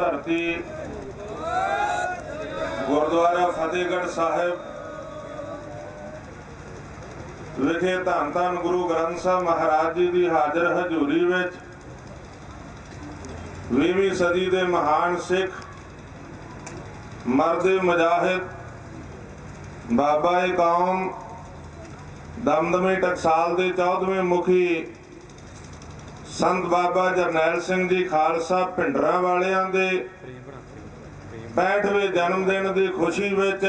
ਸ਼ਹੀਦਾਂ ਧਰਤੀ ਗੁਰਦੁਆਰਾ ਫਤਿਹਗੜ੍ਹ ਸਾਹਿਬ ਵਿਖੇ ਧੰਨ ਧੰਨ ਗੁਰੂ ਗ੍ਰੰਥ ਸਾਹਿਬ ਮਹਾਰਾਜ ਜੀ ਦੀ ਹਾਜ਼ਰ ਹਜ਼ੂਰੀ ਵਿੱਚ 20ਵੀਂ ਸਦੀ ਦੇ ਮਹਾਨ ਸਿੱਖ ਮਰਦੇ ਮੁਜਾਹਿਦ ਬਾਬਾ ਏ ਕੌਮ ਦਮਦਮੇ ਟਕਸਾਲ ਦੇ 14ਵੇਂ ਮੁਖੀ ਸੰਤ ਬਾਬਾ ਜਰਨੈਲ ਸਿੰਘ ਜੀ ਖਾਲਸਾ ਭਿੰਡਰਾਂ ਵਾਲਿਆਂ ਦੇ 65ਵੇਂ ਜਨਮ ਦਿਨ ਦੀ ਖੁਸ਼ੀ ਵਿੱਚ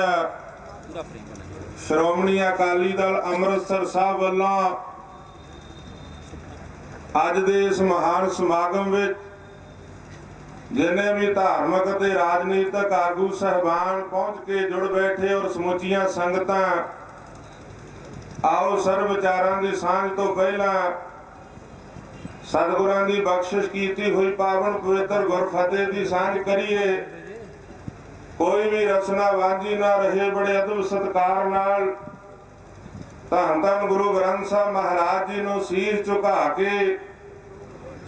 ਸ਼੍ਰੋਮਣੀ ਅਕਾਲੀ ਦਲ ਅੰਮ੍ਰਿਤਸਰ ਸਾਹਿਬ ਵੱਲੋਂ ਅੱਜ ਦੇ ਇਸ ਮਹਾਨ ਸਮਾਗਮ ਵਿੱਚ ਜਿਨੇ ਵੀ ਧਾਰਮਿਕ ਅਤੇ ਰਾਜਨੀਤਿਕ ਆਗੂ ਸਹਿਬਾਨ ਪਹੁੰਚ ਕੇ ਜੁੜ ਬੈਠੇ ਔਰ ਸਮੁੱਚੀਆਂ ਸੰਗਤਾਂ, ਆਓ ਸਰਬ ਵਿਚਾਰਾਂ ਦੀ ਸਾਂਝ ਤੋਂ ਪਹਿਲਾਂ ਸਤਿਗੁਰਾਂ ਦੀ ਬਖਸ਼ਿਸ਼ ਕੀਤੀ ਹੋਈ ਪਾਵਨ ਪਵਿੱਤਰ ਗੁਰਫਤਿਹ ਦੀ ਸਾਂਝ ਕਰੀਏ। ਕੋਈ ਵੀ ਰਸਨਾ ਵਾਂਝੀ ਨਾ ਰਹੇ, ਬੜੇ ਅਦਬ ਸਤਕਾਰ ਨਾਲ ਧੰਨ ਧੰਨ ਗੁਰੂ ਗ੍ਰੰਥ ਸਾਹਿਬ ਮਹਾਰਾਜ ਜੀ ਨੂੰ ਸੀਰ ਝੁਕਾ ਕੇ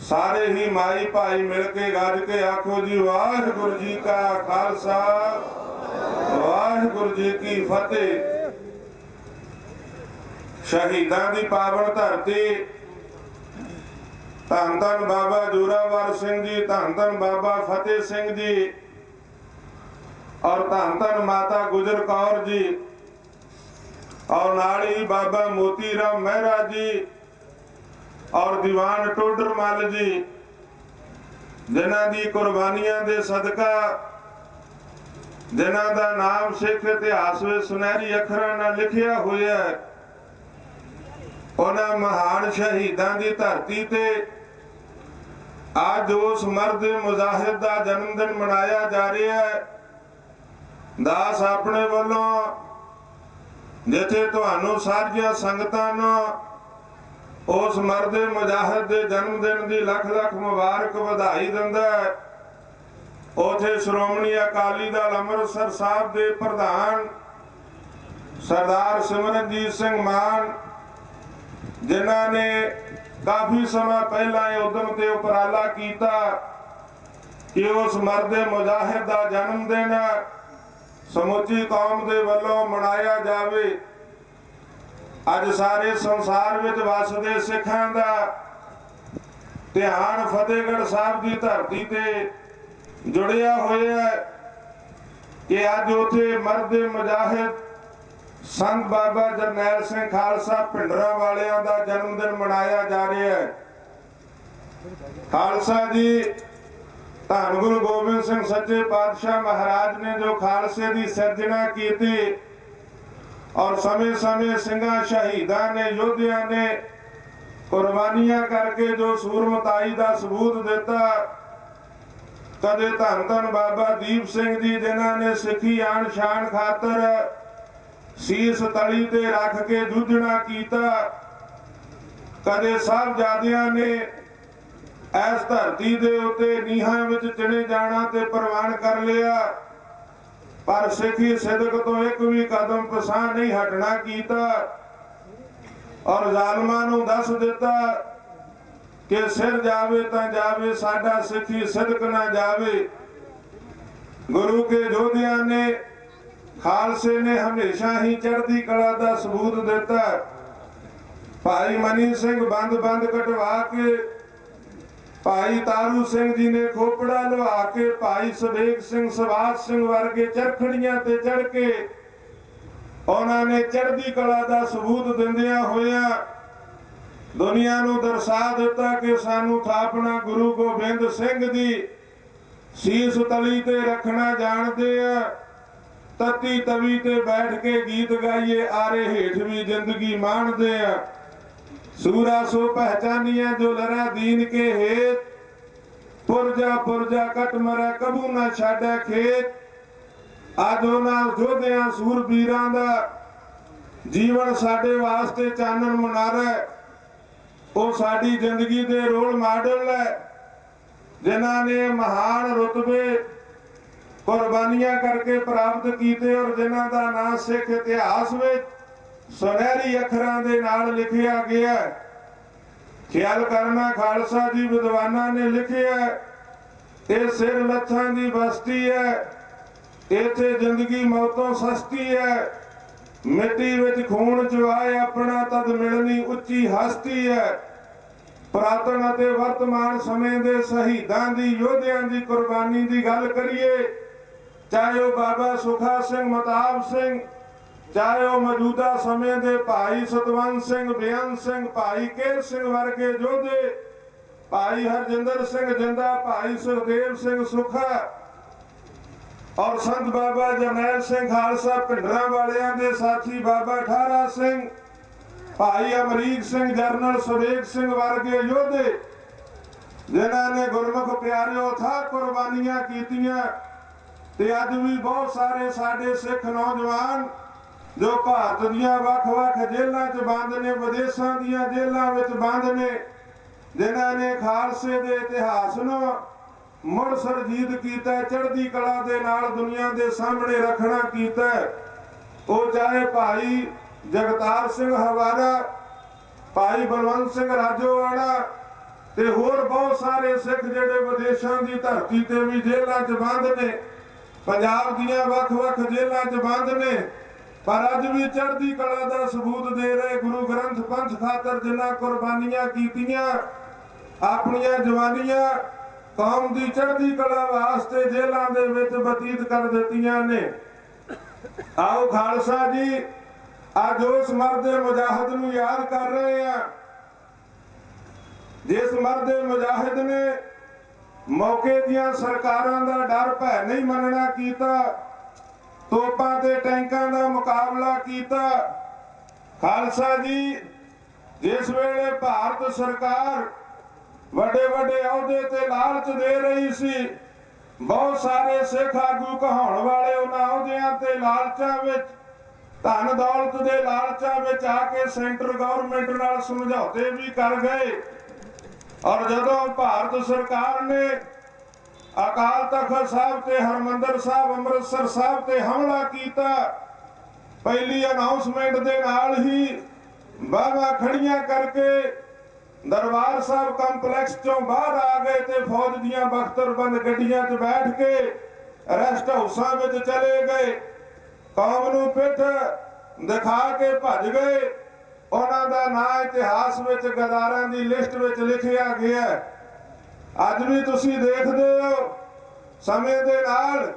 ਸਾਰੇ ਹੀ ਮਾਈ ਭਾਈ ਮਿਲ ਕੇ ਗੱਜ ਕੇ ਆਖੋ ਜੀ, ਵਾਹਿਗੁਰੂ ਜੀ ਕਾ ਖਾਲਸਾ, ਵਾਹਿਗੁਰੂ ਜੀ ਕੀ ਫਤਿਹ। ਸ਼ਹੀਦਾਂ ਦੀ ਪਾਵਨ ਧਰਤੀ ਧੰਨ ਧੰਨ ਬਾਬਾ ਜੋਰਾਵਰ ਸਿੰਘ ਜੀ, ਧੰਨ ਧੰਨ ਬਾਬਾ ਫਤਿਹ ਸਿੰਘ ਜੀ ਔਰ ਧੰਨ ਧੰਨ ਮਾਤਾ ਗੁਜਰ ਕੌਰ ਜੀ ਔਰ ਨਾਲ ਹੀ ਬਾਬਾ ਮੋਤੀ ਰਾਮ ਮਹਿਰਾ ਜੀ ਔਰ ਦੀਵਾਨ ਟੋਡਰ ਮੱਲ ਜੀ, ਜਿਨ੍ਹਾਂ ਦੀ ਕੁਰਬਾਨੀਆਂ ਦੇ ਸਦਕਾ ਜਿਨ੍ਹਾਂ ਦਾ ਨਾਮ ਸਿੱਖ ਇਤਿਹਾਸ ਵਿੱਚ ਸੁਨਹਿਰੀ ਅੱਖਰਾਂ ਨਾਲ ਲਿਖਿਆ ਹੋਇਆ ਹੈ। ਉਹਨਾਂ ਮਹਾਨ ਸ਼ਹੀਦਾਂ ਦੀ ਧਰਤੀ ਤੇ ਅੱਜ ਉਸ ਮਰਦ ਮੁਜ਼ਾਹਿਦ ਦਾ ਜਨਮ ਦਿਨ ਮਨਾਇਆ ਜਾ ਰਿਹਾ ਹੈ। ਦਾਸ ਆਪਣੇ ਵੱਲੋਂ ਜਿੱਥੇ ਤੁਹਾਨੂੰ ਸਾਰੀਆਂ ਸੰਗਤਾਂ ਨੂੰ ਉਸ ਮਰਦ ਮੁਜਾਹਿਦ ਦੇ ਜਨਮ ਦਿਨ ਦੀ ਲੱਖ ਲੱਖ ਮੁਬਾਰਕ ਵਧਾਈ ਦਿੰਦਾ ਹੈ। ਉਥੇ ਸ਼੍ਰੋਮਣੀ ਅਕਾਲੀ ਦਲ ਅੰਮ੍ਰਿਤਸਰ ਸਾਹਿਬ ਦੇ ਪ੍ਰਧਾਨ ਸਰਦਾਰ ਸਿਮਰਨਜੀਤ ਸਿੰਘ ਮਾਨ ਜਿਨ੍ਹਾਂ ਨੇ ਕਾਫੀ ਸਮਾਂ ਪਹਿਲਾਂ ਇਹ ਉਦਮ ਤੇ ਉਪਰਾਲਾ ਕੀਤਾ ਕਿ ਉਸ ਮਰਦ ਮੁਜਾਹਿਦ ਦਾ ਜਨਮ ਦਿਨ ਸਮੁੱਚੀ ਕੌਮ ਦੇ ਵੱਲੋਂ ਮਨਾਇਆ ਜਾਵੇ। ਅੱਜ ਸਾਰੇ ਸੰਸਾਰ ਵਿੱਚ ਵਸਦੇ ਸਿੱਖਾਂ ਦਾ ਧਿਆਨ ਫਤਿਹਗੜ੍ਹ ਸਾਹਿਬ ਦੀ ਧਰਤੀ ਤੇ ਜੁੜਿਆ ਹੋਇਆ ਹੈ ਕਿ ਅੱਜ ਉਥੇ ਮਰਦ ਮੁਜਾਹਿਦ ਸੰਤ ਬਾਬਾ ਜਰਨੈਲ ਸਿੰਘ ਖਾਲਸਾ ਭਿੰਡਰਾਂ ਵਾਲਿਆਂ ਦਾ ਜਨਮ ਦਿਨ ਮਨਾਇਆ ਜਾ ਰਿਹਾ ਹੈ। ਖਾਲਸਾ ਜੀ, ਧੰਨ ਗੁਰੂ ਗੋਬਿੰਦ ਸਿੰਘ ਸੱਚੇ ਪਾਤਸ਼ਾਹ ਮਹਾਰਾਜ ਨੇ ਜੋ ਖਾਲਸੇ ਦੀ ਸਿਰਜਣਾ ਕੀਤੀ ਔਰ ਸਮੇਂ-ਸਮੇਂ ਸਿੰਘਾਂ, ਸ਼ਹੀਦਾਂ ਨੇ, ਯੋਧਿਆਂ ਨੇ ਕੁਰਬਾਨੀਆਂ ਕਰਕੇ ਜੋ ਸੂਰਮਤਾਈ ਦਾ ਸਬੂਤ ਦਿੱਤਾ, ਕਦੇ ਧੰਨ ਧੰਨ ਬਾਬਾ ਦੀਪ ਸਿੰਘ ਜੀ, ਜਿਨ੍ਹਾਂ ਨੇ ਸਿੱਖੀ ਆਣ ਸ਼ਾਨ ਖਾਤਰ ਸੀਸ ਤਲੀ ਤੇ ਰੱਖ ਕੇ ਜੂਝਣਾ ਕੀਤਾ। ਕਦੇ ਸਾਹਿਬਜ਼ਾਦਿਆਂ ਨੇ ਇਸ ਧਰਤੀ ਦੇ ਉੱਤੇ ਨੀਹਾਂ ਵਿੱਚ ਚਿਣੇ ਜਾਣਾ ਤੇ ਪ੍ਰਵਾਨ ਕਰ ਲਿਆ। ਪਰ ਸਿੱਖੀ ਸਿਦਕ ਤੋਂ ਇੱਕ ਵੀ ਕਦਮ ਪਸਾਹ ਨਹੀਂ ਹਟਣਾ ਕੀਤਾ। ਔਰ ਜ਼ਾਲਮਾਂ ਨੂੰ ਦੱਸ ਦਿੱਤਾ ਕਿ ਸਿਰ ਜਾਵੇ ਤਾਂ ਜਾਵੇ, ਸਾਡਾ ਸਿੱਖੀ ਸਿਦਕ ਨਾ ਜਾਵੇ। ਗੁਰੂ ਕੇ ਯੋਧਿਆਂ ਨੇ ਖਾਲਸੇ ਨੇ ਹਮੇਸ਼ਾ ਹੀ ਚੜ੍ਹਦੀ ਕਲਾ ਦਾ ਸਬੂਤ ਦਿੱਤਾ ਭਾਈ ਮਨੀ ਸਿੰਘ ਬੰਦ ਬੰਦ ਕਟਵਾ ਕੇ, ਭਾਈ ਤਾਰੂ ਸਿੰਘ ਜੀ ਨੇ ਖੋਪੜਾ ਲਵਾ ਕੇ, ਭਾਈ ਸਵੇਗ ਸਿੰਘ ਸਵਾਦ ਸਿੰਘ ਵਰਗੇ ਚਰਖੜੀਆਂ ਤੇ ਚੜ ਕੇ ਉਹਨਾਂ ਨੇ ਚੜ੍ਹਦੀ ਕਲਾ ਦਾ ਸਬੂਤ ਦਿੰਦਿਆਂ ਹੋਇਆਂ ਦੁਨੀਆ ਨੂੰ ਦਰਸਾ ਦਿੱਤਾ ਕਿ ਸਾਨੂੰ ਥਾਪਣਾ ਗੁਰੂ ਗੋਬਿੰਦ ਸਿੰਘ ਦੀ ਸੀਸ ਤਲੀ ਤੇ ਰੱਖਣਾ ਜਾਣਦੇ ਆ। ਤਤੀ ਤਵੀ ਤੇ ਬੈਠ ਕੇ ਗੀਤ ਗਾਈਏ, ਆਰੇ ਹੇਠ ਵੀ ਜ਼ਿੰਦਗੀ ਮਾਣਦੇ ਆ। ਸੂਰਾ ਸੋ ਪਹਿਚਾਨੀਆਂ ਜੋ ਲਰਾ ਦੀਨ ਕੇ ਹੇਤ। ਪੁਰਜਾ ਪੁਰਜਾ ਕਟ ਮਰਾ, ਕਬੂ ਨਾ ਛਾੜੈ ਖੇਤ। ਅੱਜ ਉਹਨਾਂ ਯੋਧਿਆਂ ਸੂਰਬੀਰਾਂ ਦਾ। ਜੀਵਨ ਸਾਡੇ ਵਾਸਤੇ ਚਾਨਣ ਮੁਨਾਰਾ। ਉਹ ਸਾਡੀ ਜ਼ਿੰਦਗੀ ਦੇ ਰੋਲ ਮਾਡਲ ਹੈ ਜਿਨ੍ਹਾਂ ਨੇ ਮਹਾਨ ਰੁਤਬੇ ਕੁਰਬਾਨੀਆਂ ਕਰਕੇ ਪ੍ਰਾਪਤ ਕੀਤੇ ਔਰ ਜਿਨ੍ਹਾਂ ਦਾ ਨਾਂ ਸਿੱਖ ਇਤਿਹਾਸ ਵਿੱਚ ਸੁਨਹਿਰੀ ਅੱਖਰਾਂ ਦੇ ਨਾਲ ਲਿਖਿਆ ਗਿਆ ਖਿਆਲ ਕਰਨਾ, ਖਾਲਸਾ ਜੀ, ਵਿਦਵਾਨਾਂ ਨੇ ਲਿਖਿਆ ਇਹ ਸਿਰ ਲੱਥਾਂ ਦੀ ਬਸਤੀ ਹੈ। ਇੱਥੇ ਜ਼ਿੰਦਗੀ ਮੌਤੋਂ ਸਸਤੀ ਹੈ। ਮਿੱਟੀ ਵਿੱਚ ਖੂਨ ਜਵਾਏ ਆਪਣਾ ਤਦ ਮਿਲਣੀ ਉੱਚੀ ਹਸਤੀ ਹੈ। ਪੁਰਾਤਨ ਅਤੇ ਵਰਤਮਾਨ ਸਮੇਂ ਦੇ ਸ਼ਹੀਦਾਂ ਦੀ, ਯੋਧਿਆਂ ਦੀ ਕੁਰਬਾਨੀ ਦੀ ਗੱਲ ਕਰੀਏ ਚਾਹੇ ਉਹ ਬਾਬਾ ਸੁਖਾ ਸਿੰਘ, ਮਤਾਬ ਸਿੰਘ, ਚਾਹੇ ਉਹ ਮੌਜੂਦਾ ਸਮੇਂ ਦੇ ਭਾਈ ਸਤਵੰਤ ਸਿੰਘ ਬੇਅੰਤ ਸਿੰਘ, ਭਾਈ ਕੇਰ ਸਿੰਘ ਵਰਗੇ ਯੋਧੇ, ਭਾਈ ਹਰਜਿੰਦਰ ਸਿੰਘ ਜਿੰਦਾ, ਭਾਈ ਸੁਖਦੇਵ ਸਿੰਘ ਸੁਖਾ ਔਰ ਸੰਤ ਬਾਬਾ ਜਰਨੈਲ ਸਿੰਘ ਖਾਲਸਾ ਪਿੰਡਰਾਂ ਵਾਲਿਆਂ ਦੇ ਸਾਥੀ ਬਾਬਾ ਠਾਰਾ ਸਿੰਘ, ਭਾਈ ਅਮਰੀਕ ਸਿੰਘ, ਜਰਨਲ ਸੁਰੇਖ ਸਿੰਘ ਵਰਗੇ ਯੋਧੇ, ਜਿਨ੍ਹਾਂ ਨੇ ਗੁਰਮੁਖ ਪਿਆਰਿਓ ਥਾ ਕੁਰਬਾਨੀਆਂ ਕੀਤੀਆਂ। ਤੇ ਅੱਜ ਵੀ ਬਹੁਤ ਸਾਰੇ ਸਾਡੇ ਸਿੱਖ ਨੌਜਵਾਨ ਜੋ ਭਾਰਤ ਦੀਆਂ ਵੱਖ-ਵੱਖ ਜੇਲ੍ਹਾਂ 'ਚ ਬੰਦ ਨੇ, ਵਿਦੇਸ਼ਾਂ ਦੀਆਂ ਜੇਲ੍ਹਾਂ ਵਿੱਚ ਬੰਦ ਨੇ, ਜਿਨ੍ਹਾਂ ਨੇ ਖਾਲਸੇ ਦੇ ਇਤਿਹਾਸ ਨੂੰ ਮੁੜ ਸਰਜੀਤ ਕੀਤਾ, ਚੜ੍ਹਦੀ ਕਲਾ ਦੇ ਨਾਲ ਦੁਨੀਆ ਦੇ ਸਾਹਮਣੇ ਰੱਖਣਾ ਕੀਤਾ। ਉਹ ਚਾਹੇ ਭਾਈ ਜਗਤਾਰ ਸਿੰਘ ਹਵਾਰਾ, ਭਾਈ ਬਲਵੰਤ ਸਿੰਘ ਰਾਜੋਵਾਲਾ ਤੇ ਹੋਰ ਬਹੁਤ ਸਾਰੇ ਸਿੱਖ ਜਿਹੜੇ ਵਿਦੇਸ਼ਾਂ ਦੀ ਧਰਤੀ ਤੇ ਵੀ ਜੇਲ੍ਹਾਂ 'ਚ ਬੰਦ ਨੇ ਪੰਜਾਬ ਦੀਆਂ ਵੱਖ-ਵੱਖ ਜੇਲ੍ਹਾਂ 'ਚ ਬੰਦ ਨੇ। ਪਰ ਅੱਜ ਵੀ ਚੜ੍ਹਦੀ ਕਲਾ ਦਾ ਸਬੂਤ ਦੇ ਰਹੇ ਗੁਰੂ ਗ੍ਰੰਥ ਪੰਥ ਖਾਤਰ ਜਿਨ੍ਹਾਂ ਕੁਰਬਾਨੀਆਂ ਕੀਤੀਆਂ। ਆਪਣੀਆਂ ਜਵਾਨੀਆਂ ਕੌਮ ਦੀ ਚੜ੍ਹਦੀ ਕਲਾ ਵਾਸਤੇ ਜੇਲ੍ਹਾਂ ਦੇ ਵਿੱਚ ਬਤੀਤ ਕਰ ਦਿੱਤੀਆਂ ਨੇ। ਆਓ ਖਾਲਸਾ ਜੀ, ਅੱਜ ਉਸ ਮਰਦ ਮੁਜਾਹਿਦ ਨੂੰ ਯਾਦ ਕਰ ਰਹੇ ਆ ਜਿਸ ਮਰਦ ਮੁਜਾਹਿਦ ਨੇ ਮੌਕੇ ਦੀਆਂ ਸਰਕਾਰਾਂ ਦਾ ਡਰ ਭੈ ਨਹੀਂ ਮੰਨਣਾ ਕੀਤਾ। ਤੋਪਾਂ ਤੇ ਟੈਂਕਾਂ ਦਾ ਮੁਕਾਬਲਾ ਕੀਤਾ। ਖਾਲਸਾ ਜੀ, ਜਿਸ ਵੇਲੇ ਭਾਰਤ ਸਰਕਾਰ ਵੱਡੇ ਵੱਡੇ ਅਹੁਦੇ ਤੇ ਲਾਲਚ ਦੇ ਰਹੀ ਸੀ, ਬਹੁਤ ਸਾਰੇ ਸਿੱਖ ਆਗੂ ਕਹਾਉਣ ਵਾਲੇ ਉਹਨਾਂ ਅਹੁਦਿਆਂ ਤੇ ਲਾਲਚਾਂ ਵਿੱਚ, ਧਨ ਦੌਲਤ ਦੇ ਲਾਲਚਾਂ ਵਿੱਚ ਆ ਕੇ ਸੈਂਟਰ ਗਵਰਨਮੈਂਟ ਨਾਲ ਸਮਝੌਤੇ ਵੀ ਕਰ ਗਏ। ਔਰ ਜਦੋਂ ਭਾਰਤ ਸਰਕਾਰ ਨੇ ਅਕਾਲ ਤਖਤ ਸਾਹਿਬ ਤੇ ਹਰਮੰਦਰ ਸਾਹਿਬ, ਅੰਮ੍ਰਿਤਸਰ ਸਾਹਿਬ ਤੇ ਹਮਲਾ ਕੀਤਾ, ਪਹਿਲੀ ਅਨਾਉਂਸਮੈਂਟ ਦੇ ਨਾਲ ਹੀ ਬਾਵਾ ਖੜੀਆਂ ਕਰਕੇ ਦਰਬਾਰ ਸਾਹਿਬ ਕੰਪਲੈਕਸ ਚੋਂ ਬਾਹਰ ਆ ਗਏ ਤੇ ਫੌਜ ਦੀਆਂ ਬਖਤਰਬੰਦ ਗੱਡੀਆਂ 'ਚ ਬੈਠ ਕੇ ਰੈਸਟ ਹਾਊਸਾਂ ਵਿੱਚ ਚਲੇ ਗਏ। ਕੌਮ ਨੂੰ ਪਿੱਠ ਦਿਖਾ ਕੇ ਭੱਜ ਗਏ। ਉਹਨਾਂ ਦਾ ਨਾਂ ਇਤਿਹਾਸ ਵਿੱਚ ਗਦਾਰਾਂ ਦੀ ਲਿਸਟ ਵਿੱਚ ਲਿਖਿਆ ਗਿਆ ਹੈ। ਅੱਜ ਵੀ ਤੁਸੀਂ ਦੇਖਦੇ ਹੋ ਸਮੇਂ ਦੇ ਨਾਲ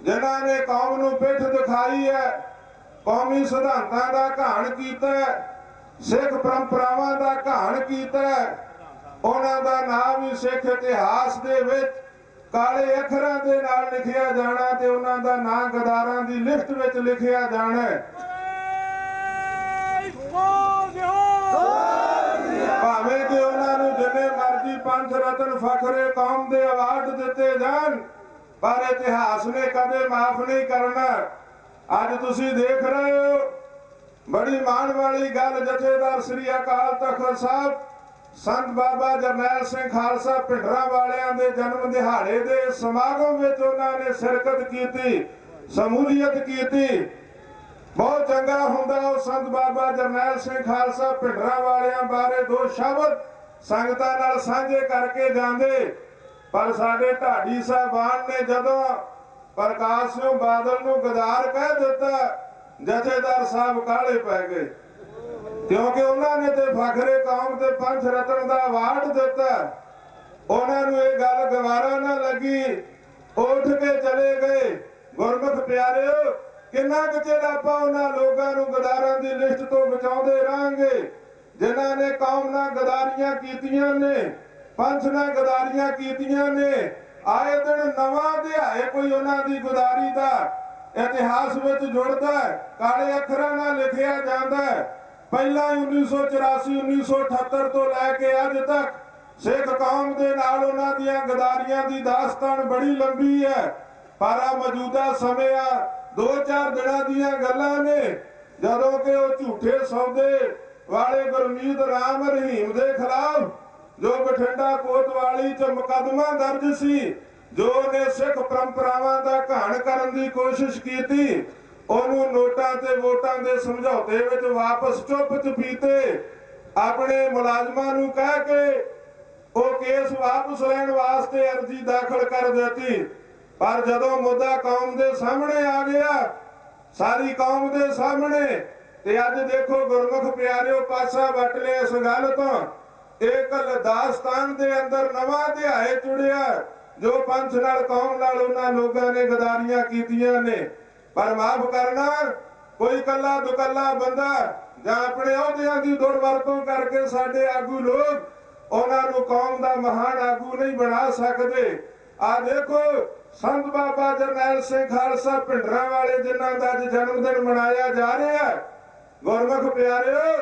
ਜਿਨ੍ਹਾਂ ਨੇ ਕੌਮ ਨੂੰ ਪਿੱਠ ਦਿਖਾਈ ਹੈ, ਕੌਮੀ ਸਿਧਾਂਤਾਂ ਦਾ ਘਾਣ ਕੀਤਾ ਸਿੱਖ ਪਰੰਪਰਾਵਾਂ ਦਾ ਘਾਣ ਕੀਤਾ ਉਹਨਾਂ ਦਾ ਨਾਮ ਵੀ ਸਿੱਖ ਇਤਿਹਾਸ ਦੇ ਵਿੱਚ ਕਾਲੇ ਅੱਖਰਾਂ ਦੇ ਨਾਲ ਲਿਖਿਆ ਜਾਣਾ ਤੇ ਉਹਨਾਂ ਦਾ ਨਾਂ ਗਦਾਰਾਂ ਦੀ ਲਿਸਟ ਵਿੱਚ ਲਿਖਿਆ ਜਾਣਾ ਹੈ। ਭਾਵੇਂ ਕਿ ਉਹਨਾਂ ਨੂੰ ਜਿੰਨੇ ਮਰਜ਼ੀ ਪੰਜ ਰਤਨ ਫਖਰੇ ਕੌਮ ਦੇ ਅਵਾਰਡ ਦਿੱਤੇ ਜਾਣ, ਪਰ ਇਤਿਹਾਸ ਨੇ ਕਦੇ ਮਾਫ ਨਹੀਂ ਕਰਨਾ। ਅੱਜ ਤੁਸੀਂ ਦੇਖ ਰਹੇ ਹੋ, ਬੜੀ ਮਾਣ ਵਾਲੀ ਗੱਲ ਜਥੇਦਾਰ ਸ੍ਰੀ ਅਕਾਲ ਤਖਤ ਸਾਹਿਬ, ਸੰਤ ਬਾਬਾ ਜਰਨੈਲ ਸਿੰਘ ਖਾਲਸਾ ਪਿੰਡਰਾਂ ਵਾਲਿਆਂ ਦੇ ਜਨਮ ਦਿਹਾੜੇ ਦੇ ਸਮਾਗਮ ਵਿੱਚ ਉਹਨਾਂ ਨੇ ਸ਼ਿਰਕਤ ਕੀਤੀ, ਸਮੂਲੀਅਤ ਕੀਤੀ। ਬਹੁਤ ਚੰਗਾ ਹੁੰਦਾ ਉਹ ਸੰਤ ਬਾਬਾ ਜਰਨੈਲ ਸਿੰਘ ਖਾਲਸਾ ਪਿੰਡਰਾਂ ਵਾਲਿਆਂ ਬਾਰੇ ਦੋ ਸ਼ਬਦ ਸੰਗਤਾਂ ਨਾਲ ਸਾਂਝੇ ਕਰਕੇ ਜਾਂਦੇ। ਪਰ ਸਾਡੇ ਢਾਡੀ ਸਾਹਿਬਾਨ ਨੇ ਜਦੋਂ ਪ੍ਰਕਾਸ਼ ਸਿੰਘ ਬਾਦਲ ਨੂੰ ਗਦਾਰ ਕਹਿ ਦਿੱਤਾ, ਜਥੇਦਾਰ ਸਾਹਿਬ ਕਾਲੇ ਪੈ ਗਏ। ਕਿਉਂਕਿ ਉਹਨਾਂ ਨੇ ਤੇ ਫਖਰੇ ਕੌਮ ਤੇ ਪੰਜ ਰਤਨ ਦਾ ਅਵਾਰਡ ਦਿੱਤਾ। ਉਹਨਾਂ ਨੂੰ ਇਹ ਗੱਲ ਗਵਾਰਾ ਨਾ ਲੱਗੀ। ਉੱਠ ਕੇ ਚਲੇ ਗਏ। ਗੁਰਮੁਖ ਪਿਆਰਿਓ, ਕਿੰਨਾ ਕੁ ਚਿਰ ਆਪਾਂ ਉਹਨਾਂ ਲੋਕਾਂ ਨੂੰ ਗਦਾਰਾਂ ਦੀ ਲਿਸਟ ਤੋਂ ਬਚਾਉਂਦੇ ਰਾਂਗੇ ਜਿਨ੍ਹਾਂ ਨੇ ਕੌਮ ਨਾਲ ਗਦਾਰੀਆਂ ਕੀਤੀਆਂ ਨੇ, ਪੰਥ ਨਾਲ ਗਦਾਰੀਆਂ ਕੀਤੀਆਂ ਨੇ, ਆਏ ਦਿਨ ਨਵਾਂ ਅਧਿਆਏ ਕੋਈ ਉਹਨਾਂ ਦੀ ਗਦਾਰੀ ਦਾ ਇਤਿਹਾਸ ਵਿੱਚ ਜੁੜਦਾ ਕਾਲੇ ਅੱਖਰਾਂ ਨਾਲ ਲਿਖਿਆ ਜਾਂਦਾ ਪਹਿਲਾਂ 1984 1978 ਤੋਂ ਲੈ ਕੇ ਅੱਜ ਤੱਕ ਸਿੱਖ ਕੌਮ ਦੇ ਨਾਲ ਉਹਨਾਂ ਦੀਆਂ ਗਦਾਰੀਆਂ ਦੀ ਦਾਸਤਾਨ ਬੜੀ ਲੰਬੀ ਹੈ। ਪਰ ਆ ਮੌਜੂਦਾ ਸਮੇਂ ਆ, ਦੋ ਚਾਰ ਦਿਨਾਂ ਦੀਆਂ ਗੱਲਾਂ ਨੇ, ਜਦੋਂ ਕਿ ਉਹ ਝੂਠੇ ਸੌਦੇ ਵਾਲੇ ਗੁਰਮੀਤ ਰਾਮ ਰਹੀਮ ਦੇ ਖਿਲਾਫ ਜੋ ਬਠਿੰਡਾ ਕੋਤਵਾਲੀ 'ਚ ਮੁਕੱਦਮਾ ਦਰਜ ਸੀ, ਜੋ ਨੇ ਸਿੱਖ ਪਰੰਪਰਾਵਾਂ ਦਾ ਘਾਣ ਕਰਨ ਦੀ ਕੋਸ਼ਿਸ਼ ਕੀਤੀ, ਉਹਨੂੰ ਨੋਟਾਂ ਤੇ ਵੋਟਾਂ ਦੇ ਸਮਝੌਤੇ ਵਿੱਚ ਵਾਪਸ ਚੁੱਪ ਚਪੀਤੇ, ਆਪਣੇ ਮੁਲਾਜ਼ਮਾਂ ਨੂੰ ਕਹਿ ਕੇ ਉਹ ਕੇਸ ਵਾਪਸ ਲੈਣ ਵਾਸਤੇ ਅਰਜ਼ੀ ਦਾਖਲ ਕਰ ਦਿੱਤੀ। ਪਰ ਜਦੋਂ ਮੁੱਦਾ ਕੌਮ ਦੇ ਸਾਹਮਣੇ ਆ ਗਿਆ, ਸਾਰੀ ਕੌਮ ਦੇ ਸਾਹਮਣੇ ਤੇ ਅੱਜ ਦੇਖੋ ਗੁਰਮੁਖ ਪਿਆਰਿਓ, ਪਾਸਾ ਵੱਟ ਲਿਆ ਇਸ ਗੱਲ ਤੋਂ। ਇੱਕ ਲਦਾਸਤਾਨ ਦੇ ਅੰਦਰ ਨਵਾਂ ਅਧਿਆਏ ਚੁੜਿਆ, ਜੋ ਪੰਥ ਨਾਲ, ਕੌਮ ਨਾਲ ਉਹਨਾਂ ਲੋਕਾਂ ਨੇ ਗਦਾਰੀਆਂ ਕੀਤੀਆਂ ਨੇ। ਪਰ ਮਾਫ ਕਰਨਾ, ਕੋਈ ਕੱਲਾ ਦੁਕੱਲਾ ਬੰਦਾ ਜਾਂ ਆਪਣੇ ਅਹੁਦਿਆਂ ਦੀ ਦੁਰਵਰਤੋਂ ਕਰਕੇ ਸਾਡੇ ਆਗੂ ਲੋਕ ਉਹਨਾਂ ਨੂੰ ਕੌਮ ਦਾ ਮਹਾਨ ਆਗੂ ਨਹੀਂ ਬਣਾ ਸਕਦੇ। ਆ ਦੇਖੋ, ਸੰਤ ਬਾਬਾ ਜਰਨੈਲ ਸਿੰਘ ਖਾਲਸਾ ਪਿੰਡਰਾਂ ਵਾਲੇ ਜਿਨ੍ਹਾਂ ਦਾ ਅੱਜ ਜਨਮ ਦਿਨ ਮਨਾਇਆ ਜਾ ਰਿਹਾ ਹੈ। ਗੁਰਮੁਖ ਪਿਆਰਿਓ,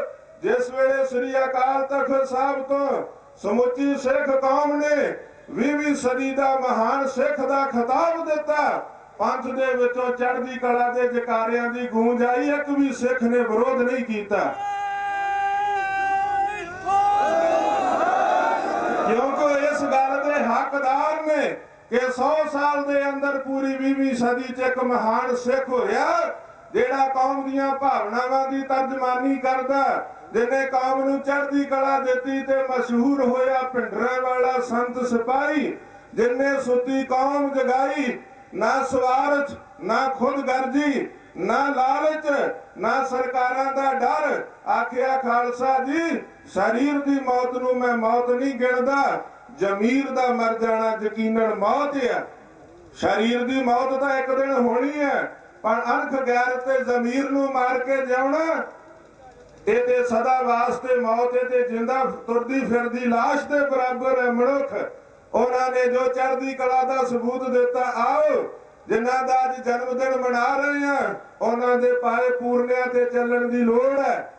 ਜਿਸ ਵੇਲੇ ਸ੍ਰੀ ਅਕਾਲ ਤਖਤ ਸਾਹਿਬ ਤੋਂ ਸਮੁੱਚੀ ਸਿੱਖ ਕੌਮ ਨੇ 20ਵੀਂ ਸਦੀ ਦਾ ਮਹਾਨ ਸਿੱਖ ਦਾ ਖਿਤਾਬ ਦਿੱਤਾ, ਪੰਥ ਦੇ ਵਿੱਚੋਂ ਚੜ੍ਹਦੀ ਕਲਾ ਦੇ ਜਕਾਰਿਆਂ ਦੀ ਗੂੰਜ ਆਈ, ਇੱਕ ਵੀ ਸਿੱਖ ਨੇ ਵਿਰੋਧ ਨਹੀਂ ਕੀਤਾ। ਕਿਉਂਕਿ ਇਸ ਗੱਲ ਦੇ ਹੱਕਦਾਰ ਨੇ ਕਿ 100 ਸਾਲ ਦੇ ਅੰਦਰ ਪੂਰੀ 20ਵੀਂ ਸਦੀ 'ਚ ਇੱਕ ਮਹਾਨ ਸਿੱਖ ਹੋਇਆ ਜਿਹੜਾ ਕੌਮ ਦੀਆਂ ਭਾਵਨਾਵਾਂ ਦੀ ਤਰਜਮਾਨੀ ਕਰਦਾ, ਜਿਹਨੇ ਕੌਮ ਨੂੰ ਚੜ੍ਹਦੀ ਕਲਾ ਦਿੱਤੀ ਤੇ ਮਸ਼ਹੂਰ ਹੋਇਆ ਪਿੰਡਰਾਂ ਵਾਲਾ ਸੰਤ ਸਿਪਾਹੀ ਜਿਨੇ ਸੁੱਤੀ ਕੌਮ ਜਗਾਈ, ਨਾ ਸਵਾਰਥ, ਨਾ ਖੁਦ ਨਾ ਲਾਲਚ, ਨਾ ਸਰਕਾਰਾਂ ਦਾ ਡਰ, ਆਖਿਆ ਖਾਲਸਾ ਜੀ, ਸਰੀਰ ਦੀ ਮੌਤ ਨੂੰ ਮੈਂ ਮੌਤ ਨਹੀਂ ਗਿਣਦਾ, ਜ਼ਮੀਰ ਦਾ ਮਰ ਜਾਣਾ ਯਕੀਨਨ ਮੌਤ ਹੈ। ਸਰੀਰ ਦੀ ਮੌਤ ਤਾਂ ਇੱਕ ਦਿਨ ਹੋਣੀ ਹੈ। ਪਰ ਅਣਖ ਗੈਰ ਤੇ ਜ਼ਮੀਰ ਨੂੰ ਮਾਰ ਕੇ ਜਿਉਣਾ ਇਹ ਤੇ ਸਦਾ ਵਾਸਤੇ ਮੌਤ ਤੇ ਜਿੰਦਾ ਤੁਰਦੀ ਫਿਰਦੀ লাশ ਦੇ ਬਰਾਬਰ ਹੈ ਮਨੁੱਖ। ਉਹਨਾਂ ਨੇ ਜੋ ਚੜ੍ਹਦੀ ਕਲਾ ਦਾ ਸਬੂਤ ਦਿੱਤਾ, ਆਓ, ਜਿਨ੍ਹਾਂ ਦਾ ਅੱਜ ਜਨਮ ਦਿਨ ਮਨਾ ਰਹੇ ਆ ਉਹਨਾਂ ਦੇ ਪਾਏ ਪੂਰਨਿਆਂ ਤੇ ਚੱਲਣ ਦੀ ਲੋੜ ਹੈ।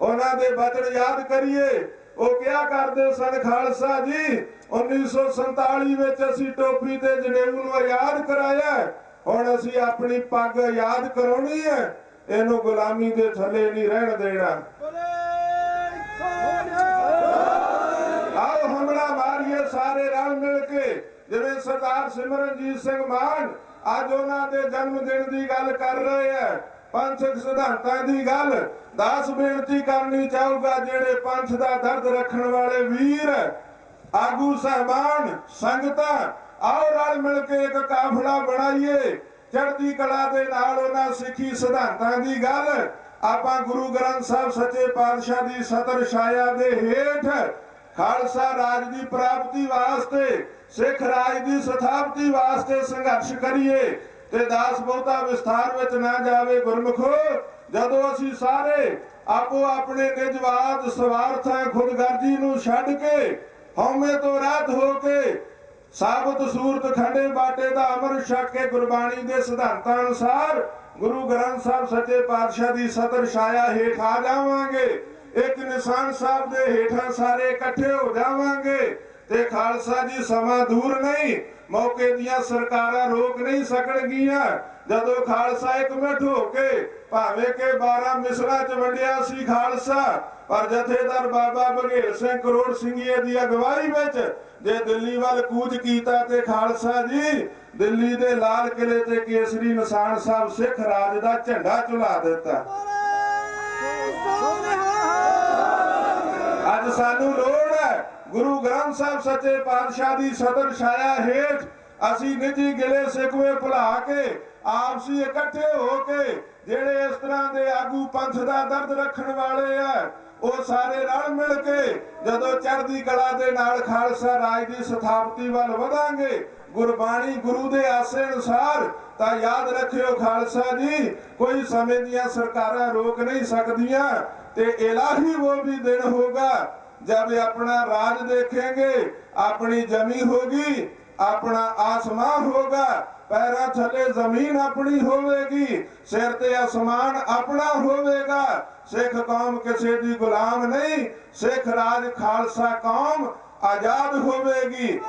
ਉਹਨਾਂ ਦੇ ਬਚਨ ਯਾਦ ਕਰੀਏ। ਉਹ ਕਿਹਾ ਕਰਦੇ ਸਨ ਖਾਲਸਾ ਜੀ? 1947 ਵਿੱਚ ਅਸੀਂ ਟੋਪੀ ਤੇ ਜਨੇਊ ਨੂੰ ਆਜ਼ਾਦ ਕਰਾਇਆ। ਹੁਣ ਅਸੀਂ ਆਪਣੀ ਪੱਗ ਯਾਦ ਕਰਾਉਣੀ ਹੈ, ਇਹਨੂੰ ਗੁਲਾਮੀ ਦੇ ਥੱਲੇ ਨਹੀਂ ਰਹਿਣ ਦੇਣਾ। ਆਓ ਹਮਲਾ ਮਾਰੀਏ ਸਾਰੇ ਰਲ ਮਿਲ ਕੇ, ਜਿਵੇਂ ਸਰਦਾਰ ਸਿਮਰਨਜੀਤ ਸਿੰਘ ਮਾਨ ਅੱਜ ਉਹਨਾਂ ਦੇ ਜਨਮ ਦਿਨ ਦੀ ਗੱਲ ਕਰ ਰਹੇ ਆ ਪੰਥਕ ਸਿਧਾਂਤਾਂ ਦੀ ਗੱਲ ਦਾਸ ਬੇਨਤੀ ਕਰਨੀ ਚਾਹੂਗਾ, ਜਿਹੜੇ ਪੰਥ ਦਾ ਦਰਦ ਰੱਖਣ ਵਾਲੇ ਵੀਰ, ਆਗੂ ਸਹਿਬਾਨ, ਸੰਗਤਾਂ ਆਓ ਰਲ ਮਿਲ ਕੇ ਇੱਕ ਕਾਫਲਾ ਬਣਾਈਏ। ਚੜ੍ਹਦੀ ਕਲਾ ਦੇ ਨਾਲ ਉਹਨਾਂ ਸਿੱਖੀ ਸਿਧਾਂਤਾਂ ਦੀ ਗੱਲ। ਆਪਾਂ ਗੁਰੂ ਗ੍ਰੰਥ ਸਾਹਿਬ ਸੱਚੇ ਪਾਤਸ਼ਾਹ ਦੀ ਸਤਰ ਛਾਇਆ ਦੇ ਹੇਠ ਖਾਲਸਾ ਰਾਜ ਦੀ ਪ੍ਰਾਪਤੀ ਵਾਸਤੇ, ਸਿੱਖ ਰਾਜ ਦੀ ਸਥਾਪਤੀ ਵਾਸਤੇ ਸੰਘਰਸ਼ ਕਰੀਏ। ਤੇ ਦਾਸ ਬਹੁਤਾ ਵਿਸਥਾਰ ਵਿੱਚ ਨਾ ਜਾਵੇ ਗੁਰਮਖੋ। ਜਦੋਂ ਅਸੀਂ ਸਾਰੇ ਆਪੋ ਆਪਣੇ ਨਿਜਵਾਦ ਸਵਾਰਥਾਂ ਖੁਦਗਰਜੀ ਨੂੰ ਛੱਡ ਕੇ ਹਉਮੈ ਤੋਂ ਰਾਤ ਹੋ ਕੇ ਸਾਬਤ ਸੂਰਤ ਖੰਡੇ ਬਾਟੇ ਦਾ ਅਮਰ ਛਕ ਕੇ ਗੁਰਬਾਣੀ ਦੇ ਸਿਧਾਂਤਾਂ ਅਨੁਸਾਰ ਗੁਰੂ ਗ੍ਰੰਥ ਸਾਹਿਬ ਸੱਚੇ ਪਾਤਸ਼ਾਹ ਦੀ ਸਤਰ ਛਾਇਆ ਹੇਠ ਆ ਜਾਵਾਂਗੇ। ਇੱਕ ਨਿਸ਼ਾਨ ਸਾਹਿਬ ਦੇ ਹੇਠਾਂ ਸਾਰੇ ਇਕੱਠੇ ਹੋ ਜਾਵਾਂਗੇ। ਤੇ ਖਾਲਸਾ ਜੀ ਸਮਾਂ ਦੂਰ ਨਹੀਂ, ਮੌਕੇ ਦੀਆਂ ਸਰਕਾਰਾਂ ਰੋਕ ਨਹੀਂ ਸਕਣਗੀਆਂ। ਜਦੋਂ ਖਾਲਸਾ ਇਕਮਿੱਠ ਹੋ ਕੇ ਭਾਵੇਂ ਕਿ 12 ਮਿਸਰਾਂ ਚ ਵੰਡਿਆ ਸੀ ਖਾਲਸਾ, ਪਰ ਜਥੇਦਾਰ ਬਾਬਾ ਬਘੇਲ ਸਿੰਘ ਕਰੋੜ ਸਿੰਘੀਏ ਦੀ ਅਗਵਾਈ ਵਿੱਚ ਜੇ ਦਿੱਲੀ ਵੱਲ ਕੂਚ ਕੀਤਾ ਤੇ ਖਾਲਸਾ ਜੀ, ਦਿੱਲੀ ਦੇ ਲਾਲ ਕਿਲੇ ਤੇ ਕੇਸਰੀ ਨਿਸ਼ਾਨ ਸਾਹਿਬ ਸਿੱਖ ਰਾਜ ਦਾ ਝੰਡਾ ਚੁਲਾ ਦਿੱਤਾ। ਅੱਜ ਸਾਨੂੰ ਲੋੜ ਹੈ, ਗੁਰੂ ਗ੍ਰੰਥ ਸਾਹਿਬ ਸੱਚੇ ਪਾਤਸ਼ਾਹ ਦੀ ਸਦਰ ਛਾਇਆ ਹੇਠ ਅਸੀਂ ਨਿੱਜੀ ਗਿਲੇ ਸਿਕਵੇ ਭੁਲਾ ਕੇ, ਆਪਸੀ ਇਕੱਠੇ ਹੋ ਕੇ ਜਿਹੜੇ ਇਸ ਤਰ੍ਹਾਂ ਦੇ ਆਗੂ ਪੰਥ ਦਾ ਦਰਦ ਰੱਖਣ ਵਾਲੇ ਆ, ਉਹ ਸਾਰੇ ਰਲ ਮਿਲ ਕੇ ਜਦੋਂ ਚੜ੍ਹਦੀ ਕਲਾ ਦੇ ਨਾਲ ਖਾਲਸਾ ਰਾਜ ਦੀ ਸਥਾਪਤੀ ਵੱਲ ਵਧਾਂਗੇ, ਗੁਰਬਾਣੀ ਗੁਰੂ ਦੇ ਆਸੇ ਅਨੁਸਾਰ, ਤਾਂ ਯਾਦ ਰੱਖਿਓ ਖਾਲਸਾ ਜੀ, ਕੋਈ ਸਮੇਂ ਦੀਆਂ ਸਰਕਾਰਾਂ ਰੋਕ ਨਹੀਂ ਸਕਦੀਆਂ ਤੇ ਇਲਾਹੀ ਉਹ ਵੀ ਦਿਨ ਹੋਗਾ ਜਦ ਆਪਣਾ ਰਾਜ ਦੇਖेंगे ਆਪਣੀ ਜ਼ਮੀਨ ਹੋਗੀ ਆਪਣਾ ਆਸਮਾਨ ਹੋਗਾ ਪੈਰਾਂ ਥੱਲੇ ਜ਼ਮੀਨ ਆਪਣੀ ਹੋਵੇਗੀ, ਸਿਰ ਤੇ ਅਸਮਾਨ ਆਪਣਾ ਹੋਵੇਗਾ। ਸਿੱਖ ਕੌਮ ਕਿਸੇ ਦੀ ਗੁਲਾਮ ਨਹੀਂ, ਸਿੱਖ ਰਾਜ ਖਾਲਸਾ ਕੌਮ ਆਜ਼ਾਦ ਹੋਵੇਗੀ।